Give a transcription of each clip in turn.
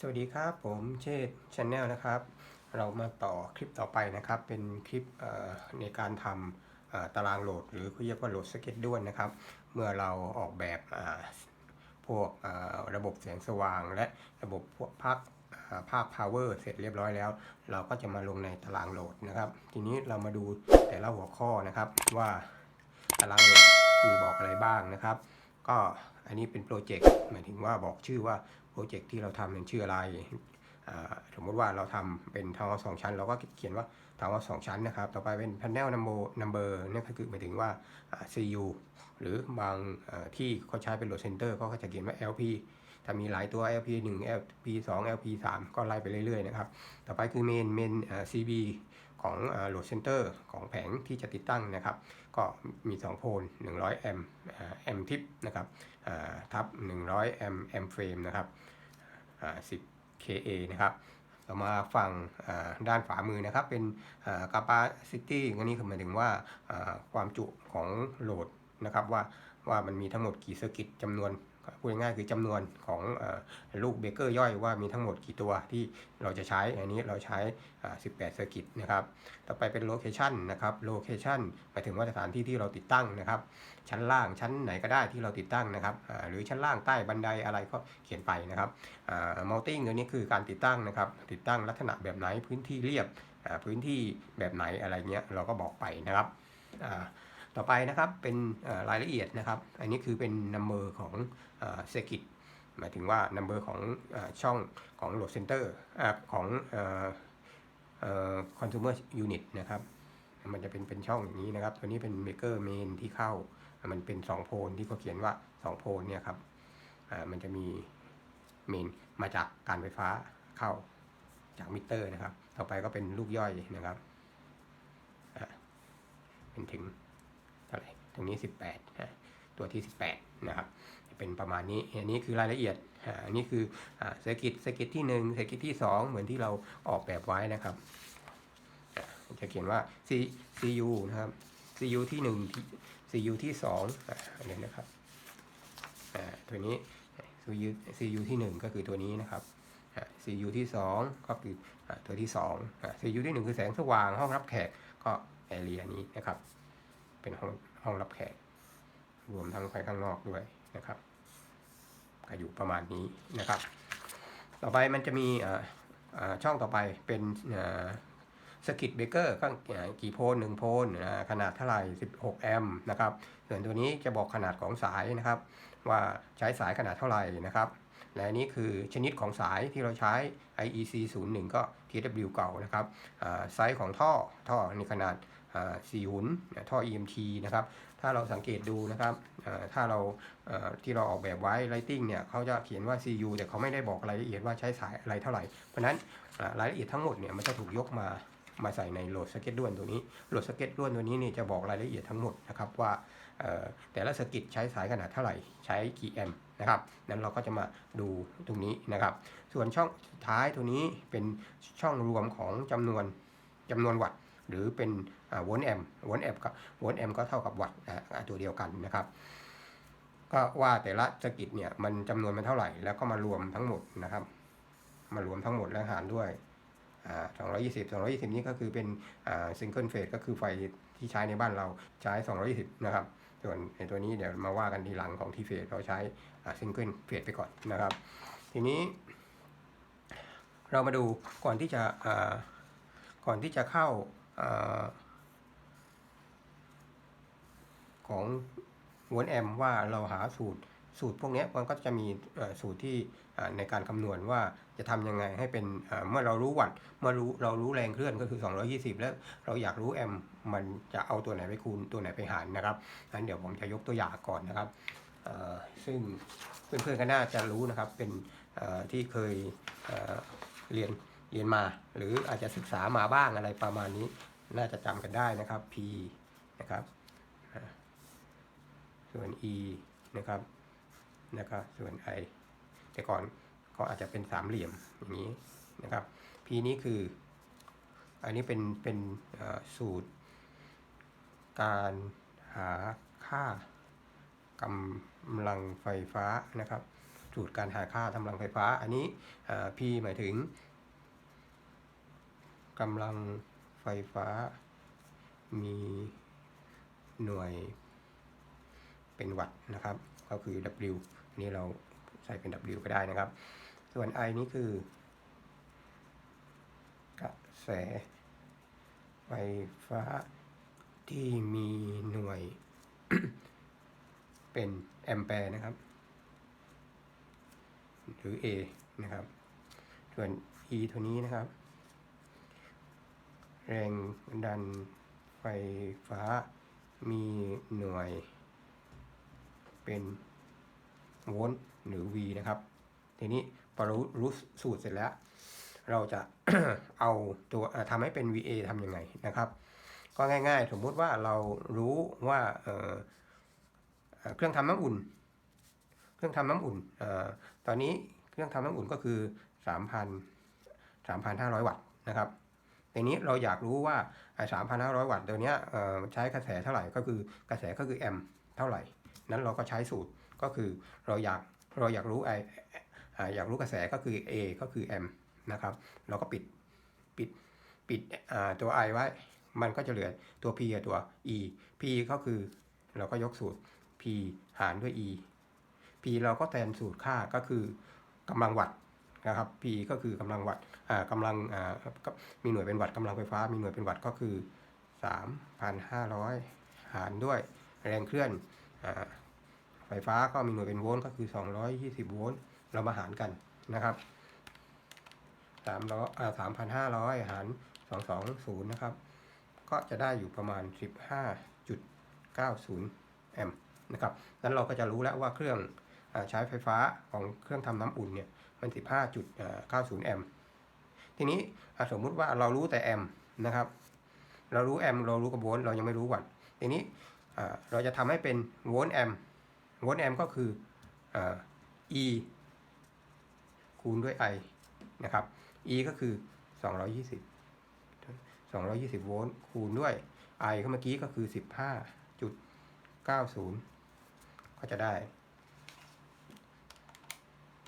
สวัสดีครับผมเชษชาแนลนะครับ เรามาต่อคลิปต่อไปนะครับ เป็นคลิปในการทำตารางโหลด หรือเขาเรียกว่าโหลดสเก็ตด้วนนะครับ เมื่อเราออกแบบพวกระบบแสงสว่าง และระบบพวกภาคอ่าภาค power เสร็จเรียบร้อยแล้ว เราก็จะมาลงในตารางโหลดนะครับ ทีนี้เรามาดูแต่ละหัวข้อนะครับว่าตารางโหลดมีบอกอะไรบ้างนะครับ ก็อันนี้เป็นโปรเจกต์หมายถึงว่าบอกชื่อว่า รเจกต์ที่เราทำเป็นชื่ออะไรสมมติว่าเราทำเป็นทาวน์สองชั้น เราก็เขียนว่าทาวน์สองชั้นนะครับ ต่อไปเป็น panel number number นั่นก็คือหมายถึงว่า CU หรือบางที่เขาใช้เป็นโหลดเซนเตอร์ก็จะเขียนว่า LP ถ้ามีหลายตัว LP 1 LP 2 LP 3ก็ไล่ไปเรื่อยๆนะครับ ต่อไปคือ main main CB ของโหลดเซนเตอร์ของแผงที่จะติดตั้งนะครับ ก็มี 2 โพล 100 แอมป์แอมป์ทิปนะครับทับ 100 แอมป์แอมป์เฟรมนะครับ10 KA นะครับต่อมาฝั่งด้านฝามือนะครับ เป็นอ่า capacity อันนี้คือหมายถึงว่าอ่าความจุของโหลดนะครับว่าว่ามันมีทั้งหมดกี่เซอร์กิตจำนวน พูดง่ายคือจำนวนของอลูกเบเกอร์ย่อยว่ามีทั้งหมดกี่ตัวที่เราจะใช้ อันนี้เราใช้ 18เซอร์กิตนะครับ ต่อไปเป็นโลเคชันนะครับ โลเคชันหมายถึงว่าสถานที่ที่เราติดตั้งนะครับ ชั้นล่างชั้นไหนก็ได้ที่เราติดตั้งนะครับ หรือชั้นล่างใต้บันไดอะไรก็เขียนไปนะครับมัลติ้งตัวนี้คือการติดตั้งนะครับ ติดตั้งลักษณะแบบไหนพื้นที่เรียบพื้นที่แบบไหนอะไรเงี้ยเราก็บอกไปนะครับ ต่อไปนะครับเป็นรายละเอียดนะครับ อันนี้คือเป็น number ของเซกิตหมายถึงว่า number ของอช่องของโหลดเซนเตอร์ของอ่าเอ่อ consumer unit นะครับ มันจะเป็นเป็นช่องอย่างนี้นะครับ ตัวนี้เป็น maker main ที่เข้า มันเป็น 2 โพลที่เขาเขียนว่า 2 โพลเนี่ยครับมันจะมี main มาจากการไฟฟ้าเข้าจากมิเตอร์นะครับ ต่อไปก็เป็นลูกย่อยนะครับ เป็นถึง ตรงนี้ 18นะตัวที่ 18 นะครับ เป็นประมาณนี้ อันนี้คือรายละเอียด อันนี้คือเซอร์กิตเซอร์กิตที่1เซอร์กิตที่ 2 เหมือนที่เราออกแบบไว้นะครับ จะเขียนว่า C CU นะครับ CU ที่1 CU ที่2อันนี้นะครับอ่าตัวนี้ CU CU ที่ 1 ก็คือตัวนี้นะครับ CU ที่ 2 ก็คือตัวที่2อ่า CU ที่ 1 คือแสงสว่างห้องรับแขกก็แอเรียนี้นะครับ เป็นห้อง ห้องรับแขก รวมทั้งไฟข้างนอกด้วยนะครับก็อยู่ประมาณนี้นะครับ ต่อไปมันจะมีอ่าช่องต่อไปเป็นสกิตเบเกอร์ก็อ่ากี่โพลหนึ่งโพลขนาดเท่าไหร่ 16 แอมป์นะครับ ส่วนตัวนี้จะบอกขนาดของสายนะครับ ว่าใช้สายขนาดเท่าไหร่นะครับ และนี้คือชนิดของสายที่เราใช้ IEC 01 ก็ TW เก่านะครับไซส์ของท่อท่อนี่ขนาด อ่หุนท่อ EMT นะครับ ถ้าเราสังเกตดูนะครับ ถ้าเราที่เราออกแบบไว้ Lighting เนี่ยเขาจะเขียนว่า CU แต่เขาไม่ได้บอกรายละเอียดว่าใช้สายอะไรเท่าไหร่ เพราะนั้นรายละเอียดทั้งหมดเนี่ยมันจะถูกยกมามาใส่ในโหลดสเก็ตด้วนตัวนี้โหลดสเก็ตด้วนตัวนี้เนี่ยจะบอกรายละเอียดทั้งหมดนะครับว่าแต่ละสกิตใช้สายขนาดเท่าไหร่ใช้กี่แอมป์นะครับนั้นเราก็จะมาดูตรงนี้นะครับ ส่วนช่องท้ายตัวนี้เป็นช่องรวมของจำนวนจำนวนวัตต์ หรือเป็นโวลต์แอมโวลต์แอมก็โวลต์แอมก็เท่ากับวัตต์อ่าตัวเดียวกันนะครับ ก็ว่าแต่ละสกิตเนี่ยมันจำนวนมันเท่าไหร่ แล้วก็มารวมทั้งหมดนะครับ มารวมทั้งหมดแล้วหารด้วยอ่า220 220 นี่ก็คือเป็นซิงเกิลเฟสก็คือไฟที่ใช้ในบ้านเราใช้ 220 นะครับ ส่วนในตัวนี้เดี๋ยวมาว่ากันทีหลังของที่เฟสเราใช้ซิงเกิลเฟสไปก่อนนะครับ ทีนี้ เรามาดูก่อนที่จะอ่าก่อนที่จะเข้า ของวนแอมว่าเราหาสูตรสูตรพวกนี้มันก็จะมีสูตรที่ในการคำนวณว่าจะทำยังไงให้เป็นเมื่อเรารู้วัตเมื่อรู้เรารู้แรงเคลื่อนก็คือ 220 แล้วเราอยากรู้แอมมันจะเอาตัวไหนไปคูณตัวไหนไปหารนะครับงั้นเดี๋ยวผมจะยกตัวอย่างก่อนนะครับซึ่งเพื่อนๆก็น่าจะรู้นะครับเป็นที่เคยเรียน เรียนมา หรืออาจจะศึกษามาบ้างอะไรประมาณนี้ น่าจะจำกันได้นะครับ P นะครับส่วน E นะครับนะครับส่วน I แต่ก่อนก็อาจจะเป็นสามเหลี่ยมอย่างนี้นะครับ P นี้คือ อันนี้เป็นเป็นสูตร การหาค่ากำลังไฟฟ้านะครับ สูตรการหาค่ากำลังไฟฟ้า อันนี้ P หมายถึง กำลังไฟฟ้า มีหน่วยเป็นวัตต์นะครับ ก็คือ W อันนี้เราใส่เป็น W ก็ได้นะครับ ส่วน I นี่คือกระแสไฟฟ้าที่มีหน่วยเป็นแอมแปร์นะครับ หรือ A นะครับ ส่วน E ตัวนี้นะครับ แรงดันไฟฟ้ามีหน่วย เป็นโวลต์หรือ V นะครับ ทีนี้พอรู้รู้สูตรเสร็จแล้ว เราจะเอาตัวทำให้เป็น VA ทำยังไงนะครับ ก็ง่ายๆ สมมุติว่าเรารู้ว่าเเครื่องทำน้ำอุ่น เครื่องทำน้ำอุ่นอตอนนี้เครื่องทำน้ำอุ่นก็คือ 3,000 3,500 วัตต์นะครับ ทีนี้เราอยากรู้ว่าไอ้3,500วัตต์ตัวเนี้ยใช้กระแสเท่าไหร่ก็คือกระแสก็คือแอมป์เท่าไหร่ นั้นเราก็ใช้สูตรก็คือเราอยากเราอยากรู้ไออ่าอยากรู้กระแสก็คือ A ก็คือแอมป์นะครับ เราก็ปิดปิดปิดตัว I ไว้ มันก็จะเหลือตัว P กับตัว E P ก็คือเราก็ยกสูตร P หารด้วย E P เราก็แทนสูตรค่าก็คือกำลังวัตต์ นะครับ P ก็คือกำลังวัตต์อ่ากำลังมีหน่วยเป็นวัตต์กำลังไฟฟ้า มีหน่วยเป็นวัตต์ก็คือ 3,500 หารด้วยแรงเคลื่อนอไฟฟ้าก็มีหน่วยเป็นโวลต์ก็คือ 220 โวลต์เรามาหารกันนะครับ300อ่า3,500 หาร 220 นะครับ ก็จะได้อยู่ประมาณ 15.90 แอมป์นะครับนั้นเราก็จะรู้แล้วว่าเครื่องอใช้ไฟฟ้าของเครื่องทำน้ำอุ่นเนี่ย มัน15.90แอมป์ทีนี้สมมุติว่าเรารู้แต่แอมป์นะครับ เรารู้แอมป์เรารู้กับโวลต์เรายังไม่รู้วัตต์ทีนี้เราจะทำให้เป็นโวลต์แอมป์โวลต์แอมป์ก็คืออ่า E คูณด้วย I นะครับ E ก็คือ 220 220 โวลต์คูณด้วย I ก็เมื่อกี้ก็คือ 15.90 ก็จะได้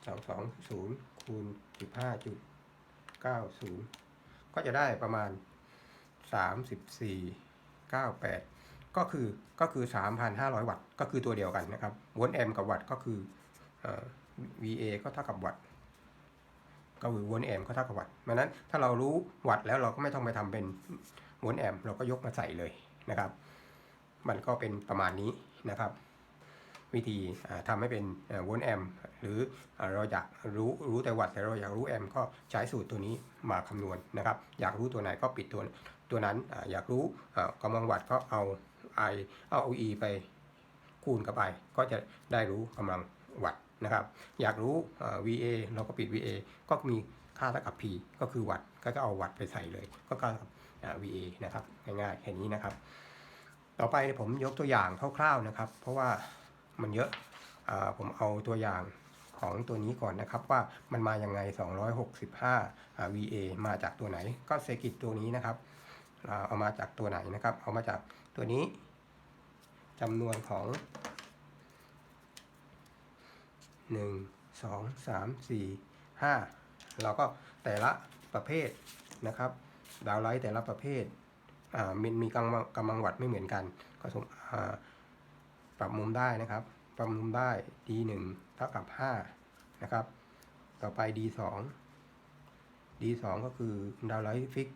220คูณ15.90ก็จะได้ประมาณ34.98ก็คือก็คือ3,500วัตต์ก็คือตัวเดียวกันนะครับโวลแอมป์กับวัตต์ก็คือเอ่อ VA ก็เท่ากับวัตต์ก็คือวลแอมป์ก็เท่ากับวัตต์ดังนั้นถ้าเรารู้วัตต์แล้วเราก็ไม่ต้องไปทำเป็นโวลแอมป์เราก็ยกมาใส่เลยนะครับ มันก็เป็นประมาณนี้นะครับ วิธีอ่าทำให้เป็นโวลต์แอมหรือเราอยากรู้รู้แต่วัตต์แต่เราอยากรู้แอมก็ใช้สูตรตัวนี้มาคำนวณนะครับ อยากรู้ตัวไหนก็ปิดตัวตัวนั้นออยากรู้กำลังวัตต์ก็เอา I เอา E ไปคูณกับ I ก็จะได้รู้กำลังวัตต์นะครับ อยากรู้ VA เราก็ปิด VA ก็มีค่าเท่ากับ P ก็คือวัตก็จะเอาวัตไปใส่เลย ก็เท่ากับอ่า VA นะครับง่ายๆแค่นี้นะครับ ต่อไปผมยกตัวอย่างคร่าวๆนะครับ เพราะว่า มันเยอะอาผมเอาตัวอย่างของตัวนี้ก่อนนะครับว่ามันมาอยังไง 265อ่า VA มาจากตัวไหน ก็เซกิตตัวนี้นะครับ เอามาจากตัวไหนนะครับ เอามาจากตัวนี้จำนวนของ 1 2 3 4 5 เราก็แต่ละประเภทนะครับ ดาวไลท์แต่ละประเภทอ่ามันมีกำลังกำลังวัตต์ไม่เหมือนกัน ก็สมอ่าปรับมุมได้นะครับ ปรับมุมได้ d 1 เท่ากับ 5 นะครับ ต่อไป d 2 d 2 ก็คือดาวไลท์ฟิก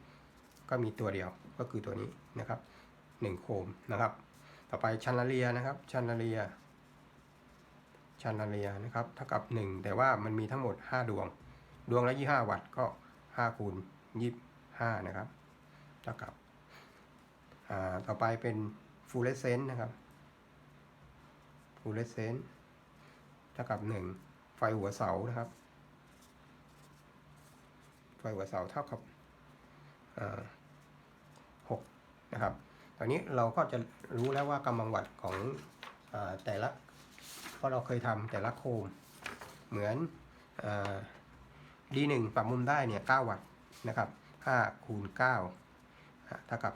ก็มีตัวเดียวก็คือตัวนี้นะครับ 1 โคมนะครับ ต่อไปชันนาเรียนะครับชันนาเรียชันนาเรียนะครับเท่ากับ 1 แต่ว่ามันมีทั้งหมด 5 ดวง ดวงละ25 วัตต์ก็5คูณ25 นะครับเท่ากับต่อไปเป็นฟูเลเซนต์นะครับ ฟูเลเซนต์เท่ากับ 1 ไฟหัวเสานะครับ ไฟหัวเสาเท่ากับอ่า6นะครับ ตอนนี้เราก็จะรู้แล้วว่ากำลังวัตของอแต่ละเพราะเราเคยทำแต่ละโคม เหมือนอา D1 ปรับมุมได้เนี่ย9วัตต์นะครับ5คูณ9อ่าเท่ากับ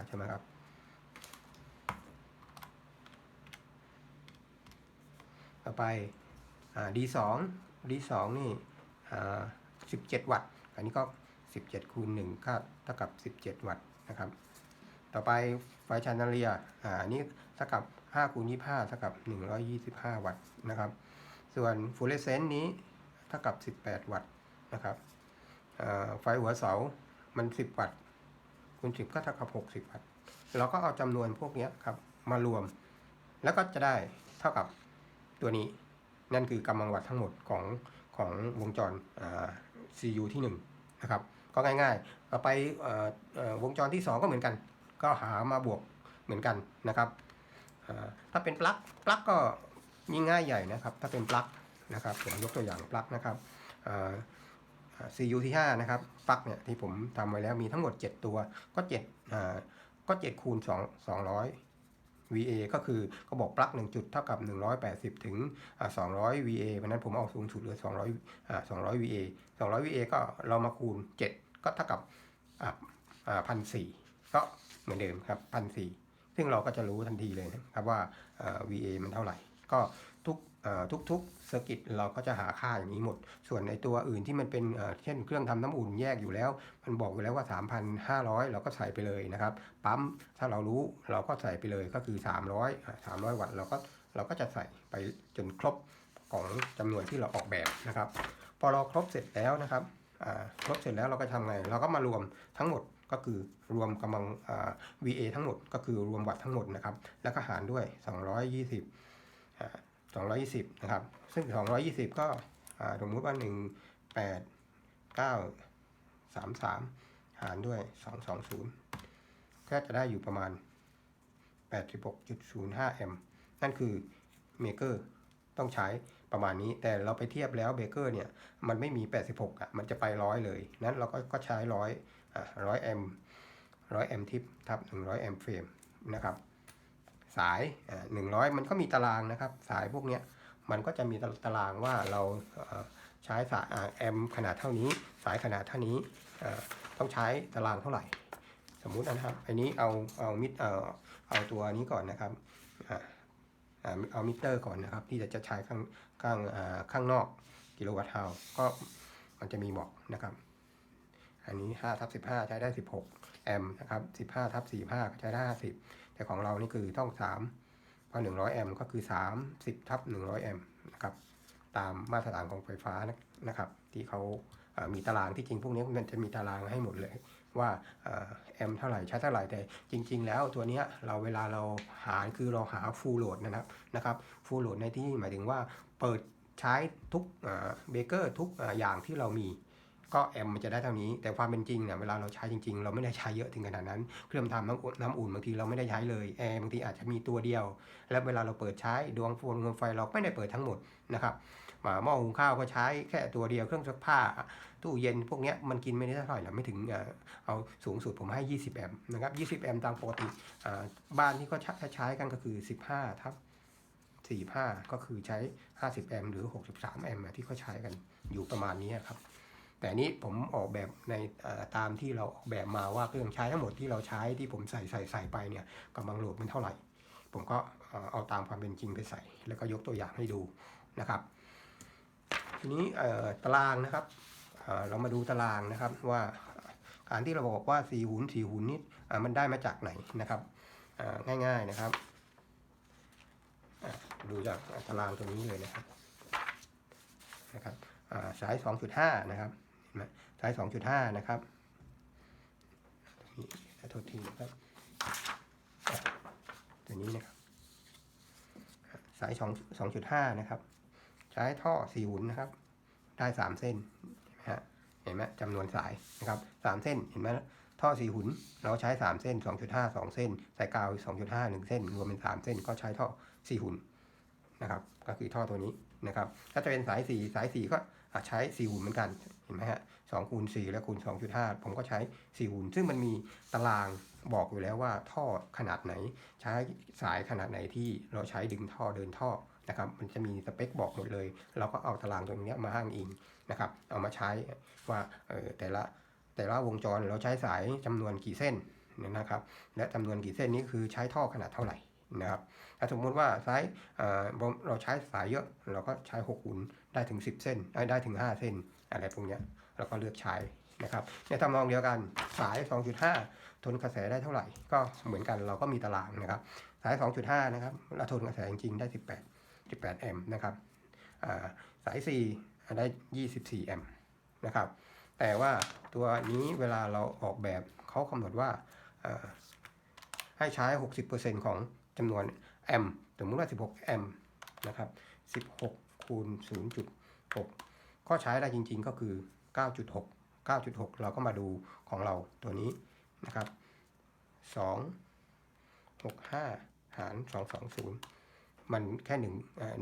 45ใช่ไหมครับ ต่อไปอ D2 D2 นี่17 วัตต์ อันนี้ก็ 17คูณ1ก็เท่ากับ 17 วัตต์นะครับ ต่อไปไฟชานเลียอ่าอันนี้เท่ากับ5คูณ25เท่ากับ 125 วัตต์นะครับ ส่วนฟลูออเรสเซนต์นี้เท่ากับ 18 วัตต์นะครับไฟหัวเสา มัน 10 วัตต์คูณ10 ก็เท่ากับ 60 วัตต์ เราก็เอาจำนวนพวกนี้ครับมารวม แล้วก็จะได้เท่ากับ ตัวนี้นั่นคือกำลังวัตต์ทั้งหมดของของวงจรอ่า CU ที่1นะครับก็ง่ายๆต่อไปเอ่อเอ่อวงจรที่ 2 ก็เหมือนกัน ก็หามาบวกเหมือนกันนะครับถ้าเป็นปลั๊กปลั๊กก็ยิ่งง่ายใหญ่นะครับ ถ้าเป็นปลั๊กนะครับผมยกตัวอย่างปลั๊กนะครับอ่าอ่า CU ที่5นะครับปลั๊กเนี่ยที่ผมทำไว้แล้วมีทั้งหมด 7 ตัวก็7ก็7คูณ2 200 VA ก็คือก็บอกปลั๊ก1จุดเท่ากับ 180 ถึงอ่า200 VA เพราะนั้นผมเอาสูงสุดเหลือ 200อ่า200 VA 200 VA ก็เรามาคูณ 7 ก็เท่ากับอ่าอ่าพันสี่ก็เหมือนเดิมครับพันสี่ซึ่งเราก็จะรู้ทันทีเลยนะครับว่า VA มันเท่าไหร่ ก็ ทุกๆเซกิตเราก็จะหาค่าอย่างนี้หมด ส่วนในตัวอื่นที่มันเป็นเช่นเครื่องทำน้ำอุ่นแยกอยู่แล้ว มันบอกอยู่แล้วว่า 3,500 เราก็ใส่ไปเลยนะครับ ปั๊มถ้าเรารู้เราก็ใส่ไปเลยก็คือ 300อ่า300 วัตต์เราก็เราก็จะใส่ไปจนครบของจำนวนที่เราออกแบบนะครับ พอเราครบเสร็จแล้วนะครับครบเสร็จแล้วเราก็ทำไง เราก็มารวมทั้งหมดก็คือรวมกำลัง VA ทั้งหมดก็คือรวมวัตต์ทั้งหมดนะครับ แล้วก็หารด้วย 220อ่า 220 นะครับ ซึ่ง 220 ก็อ่าสมมุติว่า 1 8 9 3 3 หารด้วย 220 ก็จะได้อยู่ประมาณ 86.05 แอมป์นั่นคือเมเกอร์ต้องใช้ประมาณนี้ แต่เราไปเทียบแล้วเบเกอร์เนี่ย มันไม่มี 86อะ มันจะไปร้อยเลย นั้นเราก็ก็ใช้ร้อยอะร้อยแอมร้อยแอมทิปทับ100แอมเฟรมนะครับ สายอ่า100มันก็มีตารางนะครับ สายพวกนี้มันก็จะมีตารางว่าเราใช้สายอ่าแอมขนาดเท่านี้ สายขนาดเท่านี้ต้องใช้ตารางเท่าไหร่ สมมุตินะครับอันนี้เอาเอามิดเอ่อเอาตัวนี้ก่อนนะครับเอามิเตอร์ก่อนนะครับ ที่จะจะใช้ข้างข้างข้างนอกกิโลวัตต์ฮาวก็มันจะมีบอกนะครับ อันนี้5ทับ15 ใช้ได้ 16 แอมป์นะครับ15ทับ45 ก็ใช้ได้ 50 แต่ของเรานี่คือต้อง 3พราะ100 แอมป์ก็คือ 30ทับ100 แอมป์นะครับตามมาตรฐานของไฟฟ้านะนะครับ ที่เขามีตารางที่จริงพวกนี้มันจะมีตารางให้หมดเลย ว่าแอมเท่าไหร่ใช้เท่าไหร่แต่จริง ๆ แล้วตัวนี้เราเวลาเราหาคือเราหาฟูลโหลดนะครับนะครับฟูลโหลดในที่หมายถึงว่าเปิดใช้ทุกเบเกอร์ทุกออย่างที่เรามี ก็แอมมันจะได้เท่านี้ แต่ความเป็นจริงเนี่ยเวลาเราใช้จริง ๆ เราไม่ได้ใช้เยอะถึงขนาดนั้น เครื่องทำน้ำอุ่นน้ำอุ่นบางทีเราไม่ได้ใช้เลยแอร์บางทีอาจจะมีตัวเดียว แล้วเวลาเราเปิดใช้ดวงโฟนดวงไฟเราไม่ได้เปิดทั้งหมดนะครับหม้อหุงข้าวก็ใช้แค่ตัวเดียวเครื่องซักผ้า ตู้เย็นพวกนี้มันกินไม่ได้เท่าไหร่หรอกไม่ถึงเอาสูงสุดผมให้ 20 แอมป์นะครับ20 แอมป์ตามปกติบ้านที่เขาใช้ใช้กันก็คือ 15ทับ45 ก็คือใช้ 50 แอมป์หรือ 63 แอมป์อะที่เขาใช้กันอยู่ประมาณนี้ครับ แต่นี้ผมออกแบบในตามที่เราออกแบบมาว่าเครื่องใช้ทั้งหมดที่เราใช้ที่ผมใส่ใส่ใส่ไปเนี่ยกำลังโหลดมันเท่าไหร่ ผมก็เอาตามความเป็นจริงไปใส่ แล้วก็ยกตัวอย่างให้ดูนะครับ ทีนี้ตารางนะครับเเรามาดูตารางนะครับว่าการที่เราบอกว่าสีหุนสีหุนนี่มันได้มาจากไหนนะครับง่ายๆนะครับดูจากตารางตัวนี้เลยนะครับนะครับสาย 2.5 นะครับ เห็นไหมสาย2.5นะครับนี่ขอโทษทีนะครับตัวนี้นะครับ สาย2 2.5นะครับ ใช้ท่อสี่หุ่นนะครับ ได้สามเส้นเห็นไหมฮะเห็นไหมจำนวนสายนะครับสามเส้นเห็นไหมท่อสี่หุ่นเราใช้สามเส้นสองจุดห้าสองเส้นสายกาวสองจุดห้าหนึ่งเส้น รวมเป็นสามเส้น ก็ใช้ท่อสี่หุ่นนะครับ ก็คือท่อตัวนี้นะครับ ถ้าจะเป็นสายสี่สายสี่ก็ใช้สี่หุ่นเหมือนกัน เห็นไหมฮะสองคูณสี่และคูณสองจุดห้าผมก็ใช้สี่หุ่นซึ่งมันมีตารางบอกอยู่แล้วว่าท่อขนาดไหน ใช้สายขนาดไหนที่เราใช้ดึงท่อเดินท่อนะครับมันจะมีสเปคบอกหมดเลย เราก็เอาตารางตรงนี้มาอ้างอิงนะครับเอามาใช้ว่าเออแต่ละแต่ละวงจรเราใช้สายจำนวนกี่เส้นนะครับ และจำนวนกี่เส้นนี้คือใช้ท่อขนาดเท่าไหร่นะครับถ้าสมมุติว่าสายเเราใช้สายเยอะเราก็ใช้6หุ่น ได้ถึง 10 เส้น ได้ถึง 5 เส้น อะไรพวกนี้เราก็เลือกใช้นะครับในทำนองเดียวกันสาย 2.5 ทนกระแสได้เท่าไหร่ ก็เหมือนกันเราก็มีตารางนะครับ สาย 2.5 นะครับเราทนกระแสจริงๆได้ 18 18 แอมป์นะครับสาย 4 ได้ 24 แอมป์นะครับ แต่ว่าตัวนี้เวลาเราออกแบบเขากำหนดว่าให้ใช้ 60%ของจำนวนแอมป์สมมติว่า 16 แอมป์นะครับ 16 คูณ 0.6 ก็ใช้ได้จริงๆก็คือ 9.6 9.6 เราก็มาดูของเราตัวนี้นะครับ 2 6 5 หาร 220 มันแค่หนึ่ง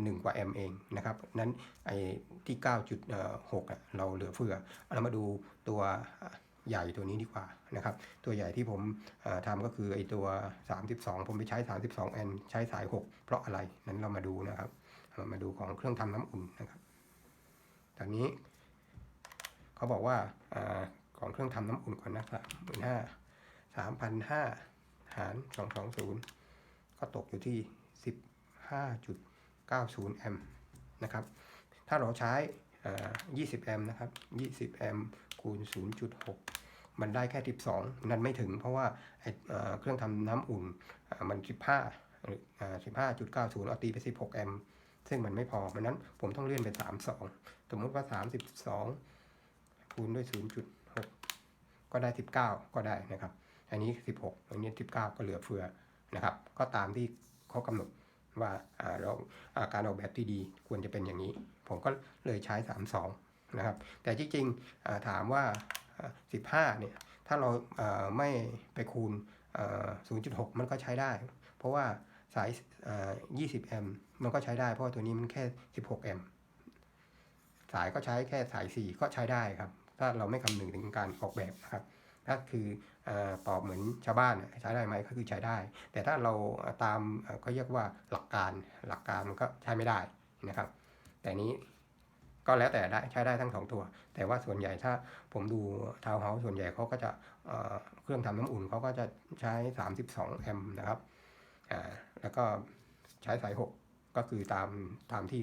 หนึ่งกว่าแอมป์เองนะครับ นั้นไอ้ที่ 9.6 เราเหลือเฟือ เรามาดูตัวใหญ่ตัวนี้ดีกว่านะครับ ตัวใหญ่ที่ผมทำก็คือไอ้ตัว 32 ผมไปใช้ 32 แอนใช้สาย 6 เพราะอะไรนั้นเรามาดูนะครับ เรามาดูของเครื่องทำน้ำอุ่นนะครับ ตอนนี้ เขาบอกว่าอของเครื่องทำน้ำอุ่นก่อนนะครับหมื่นห้าสามพันห้าหารสองสองศูนย์ก็ตกอยู่ที่สิบห้าจุดเก้าศูนย์แอมป์นะครับ ถ้าเราใช้ยี่สิบแอมป์นะครับยี่สิบแอมป์คูณศูนย์จุดหกมันได้แค่สิบสองนั่นไม่ถึงเพราะว่าเเครื่องทำน้ำอุ่นมันสิบห้าสิบห้าจุดเก้าศูนย์เอาตีไปสิบหกแอมป์ ซึ่งมันไม่พอเพราะนั้นผมต้องเลื่อนเป็นสามสองสมมุติว่า 32คูณด้วย 0.6 ก็ได้ 19 ก็ได้นะครับ อันนี้ 16 อันนี้ 19 ก็เหลือเฟือนะครับ ก็ตามที่เขากำหนดว่าเราาการออกแบบที่ดีควรจะเป็นอย่างนี้ ผมก็เลยใช้ 32 นะครับ แต่จริงๆถามว่า 15 เนี่ย ถ้าเราาไม่ไปคูณ 0.6 มันก็ใช้ได้ เพราะว่า สายอ่า20แอมป์มันก็ใช้ได้เพราะตัวนี้มันแค่16แอมป์สายก็ใช้แค่สาย4ก็ใช้ได้ครับ ถ้าเราไม่คำนึงถึงการออกแบบนะครับถ้าคืออตอบเหมือนชาวบ้านใช้ได้ไหมก็คือใช้ได้ แต่ถ้าเราตามก็เรียกว่าหลักการหลักการมันก็ใช้ไม่ได้นะครับ แต่นี้ก็แล้วแต่ได้ใช้ได้ทั้งสองตัว แต่ว่าส่วนใหญ่ถ้าผมดูทาวเฮาส์ส่วนใหญ่เขาก็จะเอ่อเครื่องทำน้ำอุ่นเขาก็จะใช้ 32 แอมป์นะครับ อ่าแล้วก็ใช้สาย 6 ก็คือตามตามที่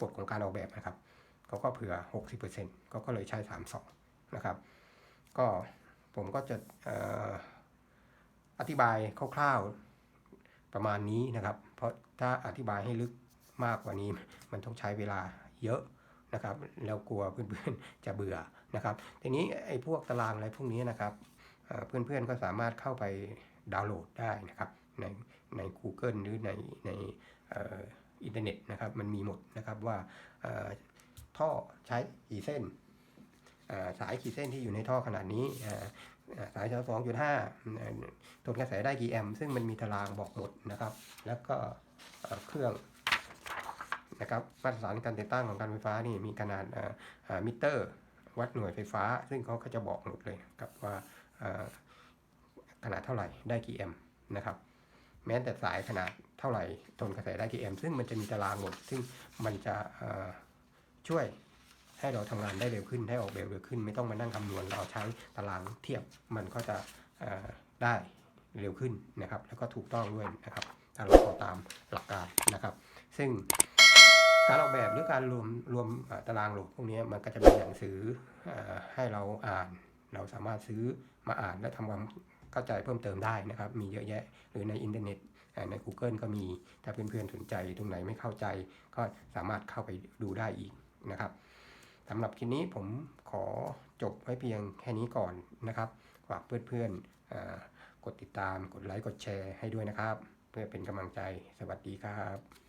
กฎของการออกแบบนะครับเขาก็เผื่อ 60%ก็ก็เลยใช้ 32 นะครับ ก็ผมก็จะออธิบายคร่าวๆประมาณนี้นะครับ เพราะถ้าอธิบายให้ลึกมากกว่านี้มันต้องใช้เวลาเยอะนะครับ แล้วกลัวเพื่อนๆจะเบื่อนะครับ ทีนี้ไอ้พวกตารางอะไรพวกนี้นะครับเพื่อนๆก็สามารถเข้าไป ดาวน์โหลดได้นะครับในใน Google หรือในในอินเทอร์เน็ตนะครับมันมีหมดนะครับว่าท่อใช้กี่เส้นสายขีดเส้นที่อยู่ในท่อขนาดนี้อ่าอ่าสายช2.5อ่าทนกระแสได้กี่แอมป์ซึ่งมันมีตารางบอกหมดนะครับ แล้วก็เครื่องนะครับมาตรฐานการติดตั้งของการไฟฟ้านี่มีขนาดมิเตอร์ วัดหน่วยไฟฟ้า ซึ่งเขาก็จะบอกหมดเลยครับว่า ขนาดเท่าไหร่ได้กี่แอมป์นะครับ แม้แต่สายขนาดเท่าไหร่ทนกระแสได้กี่แอมป์ซึ่งมันจะมีตารางหมด ซึ่งมันจะช่วยให้เราทำงานได้เร็วขึ้นให้ออกแบบเร็วขึ้น ไม่ต้องมานั่งคำนวณเราใช้ตารางเทียบมันก็จะได้เร็วขึ้นนะครับ แล้วก็ถูกต้องด้วยนะครับถ้าเราทำตามหลักการนะครับ ซึ่งการออกแบบหรือการรวมรวมตารางโหลดพวกนี้มันก็จะมีหนังสืออให้เราอ่าน เราสามารถซื้อมาอ่านและทำความ เข้าใจเพิ่มเติมได้นะครับ มีเยอะแยะ หรือในอินเทอร์เน็ตใน Google ก็มี ถ้าเพื่อนๆสนใจตรงไหนไม่เข้าใจ ก็สามารถเข้าไปดูได้อีกนะครับสำหรับคลิปนี้ผมขอจบไว้เพียงแค่นี้ก่อนนะครับฝากเพื่อนๆกดติดตาม กดไลค์ กดแชร์ให้ด้วยนะครับ เพื่อเป็นกำลังใจ สวัสดีครับ